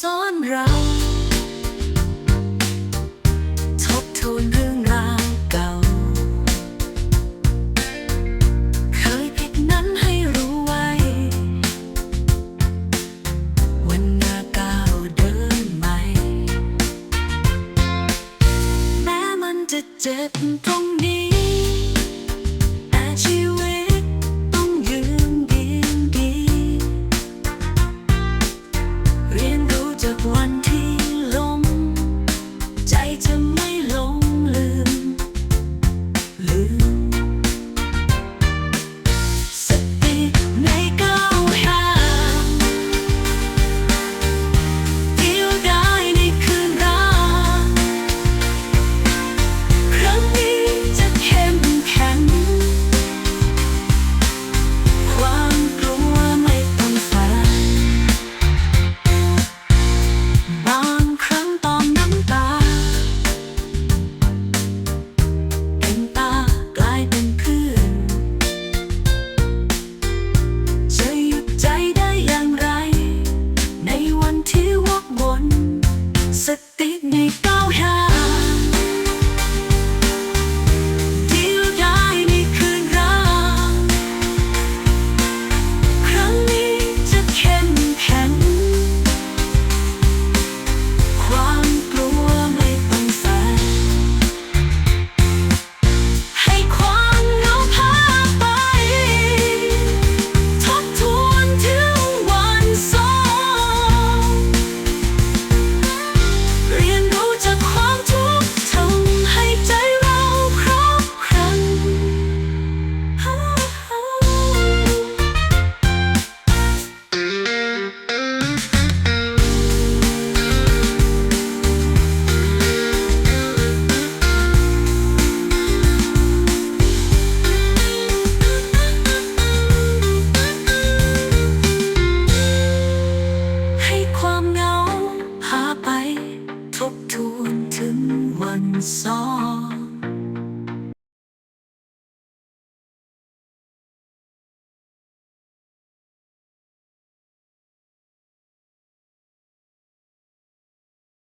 ซ่อนเราทบทวนเรื่องราวเก่า เคยผิดนั้นให้รู้ไว้ วันหน้าก้าวเดินใหม่ แม้มันจะเจ็บตรงนี้ song.